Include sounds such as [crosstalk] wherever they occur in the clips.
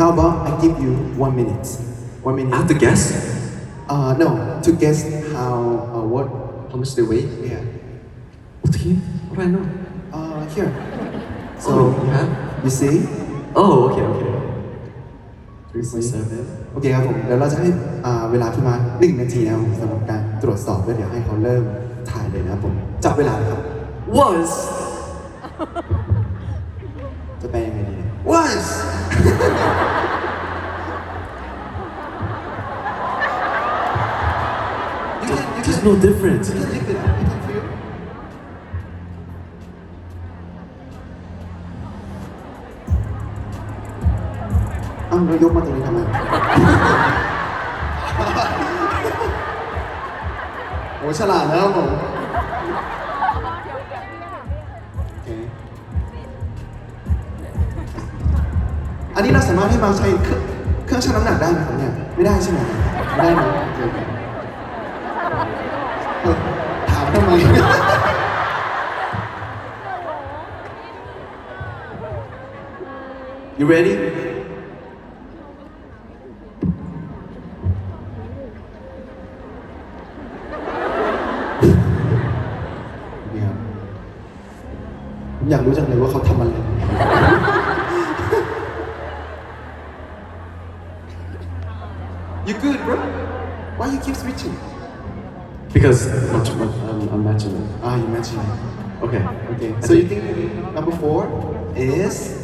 how about I give you one minute one I minute have to guess uh no to guess how uh, what how much they weigh. yeah 어떻게? How do I know? uh here so oh, yeah. you see Oh, okay, okay. Three point seven. โอเคครับผมเดี๋ยวเราจะให้อ่าเวลาพี่มาร์คหนึ่งนาทีนะครับผมสำหรับการตรวจสอบแล้วเดี๋ยวให้เขาเริ่มถ่ายเลยนะครับผมจับเวลาเลยครับ Was จะแปลยังไงดีเนี่ย was you can you there's can no difference. you can lift it up you can feel เอ้าเรายกมาตรงนี้ทำไมโอ้ฉลาดนะครับผมารถให้มาใช้เครื่องเครื่องชั่งน้ำหนักได้ไหมครับเนี่ย ไม่ได้ใช่ไหมไม่ได้นะโอเออถามทำไม You ready? เนี่ยผมอยากรู้จังเลยว่าเขาทำอะไร You good bro Why you keep switching Because much, much, I'm, I'm matching it. Ah you mentioned Okay. Okay so you think number four is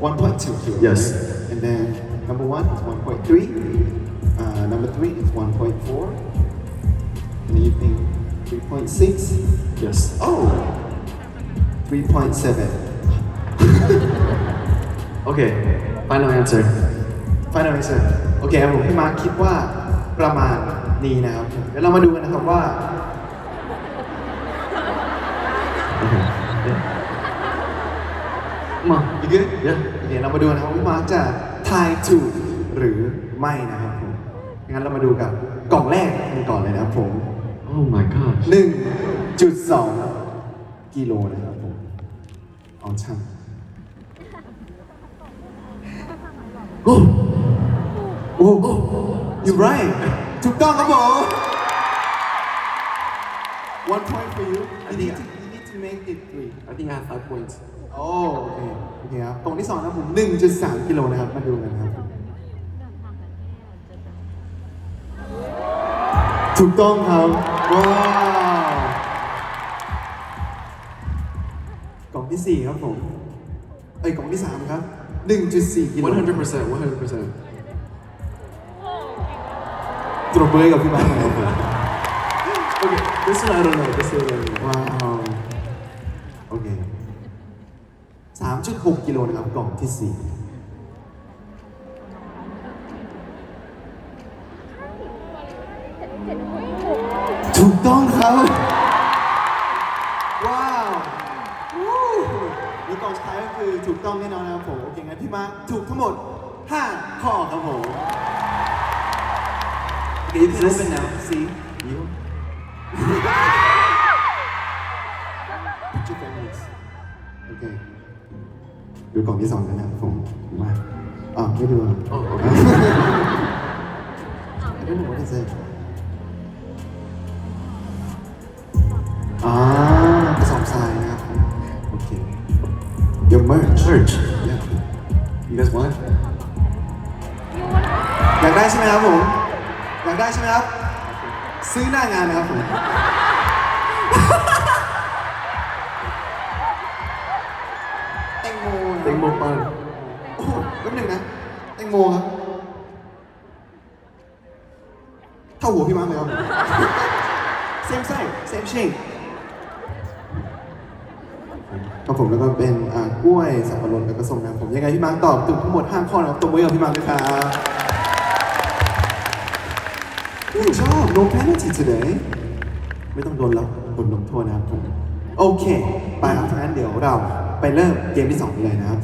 1.2 kilo Yes. right? And then number one is 1.3 uh, Number three is 1.4 And then you think 3.6 Yes. Oh 3.7 [laughs] Okay. Final answer. Final answer โอเคครับผมพี่มาร์คคิดว่าประมาณนี้นะครับเดี๋ยวเรามาดูกันนะครับว่า Okay. Yeah. Come on. you good Yeah. โอเคเรามาดูนะครับว่าพี่มาร์คจะทายถูกหรือไม่นะครับผมงั้นเรามาดูกับกล่องแรกกันก่อนเลยนะครับผม Oh my gosh. 1.2กิโลนะครับผมเอาช่าง Oh. โอ้โอ้ you right ถูกต้องครับผม one point for you you need to you need to make it three I think I have five points. โอ้โอเคโอเคครับกล่องที่สองนะครับผม1.3กิโลนะครับ มาดูกันนะครับ ถูกต้องครับว้าวกล่องที่สี่ครับผม เอ้ยกล่องที่สามครับ 1.4กิโล 100%. 100%. ตรบมือให้กับพี่บ้านหน่อยครับผม Okay. This one I don't know. This one I don't know. ว้าวโอเค3.6กิโลนะครับกล่องที่สี่ถูกต้องครับ ว้าววู้มีกล่องสุดท้ายก็คือถูกต้องแน่นอนนะครับผม โอเคงั้นพี่มาร์คถูกทั้งหมด 5 ข้อครับผม It's It's this. open now. See? You? Put your fingers. โอเค ดูกล่องที่สองกันนะครับผม มาอ่าไม่ดูอ่ะ Oh, okay. I don't know what is it อ่ากระสอบทรายนะครับผมโอเค Your merch Church. Yeah. You guys want? อยากได้ใช่ไหมครับผม อยากได้ใช่ไหมครับ ซื้อหน้างานนะครับผม แตงโมนะ Take more fun. โอ้โหแป๊บหนึงนะ แตงโมครับ เท่าหัวพี่มาร์คเลยครับผม same size same shape ครับผมแล้วก็เป็นอ่ากล้วยสับปะรดแล้วก็ส้มนะครับผมยังไงพี่มาร์คตอบถูกทั้งหมด5ข้อนะครับตบมือกับพี่มาร์คด้วยครับ นี่ชอบ no penalty today ไม่ต้องโดนแล้วบทลงโทษนะครับผม โอเค ไปครับงั้นเดี๋ยวเราไปเริ่มเกมที่ 2 เลยนะครับผม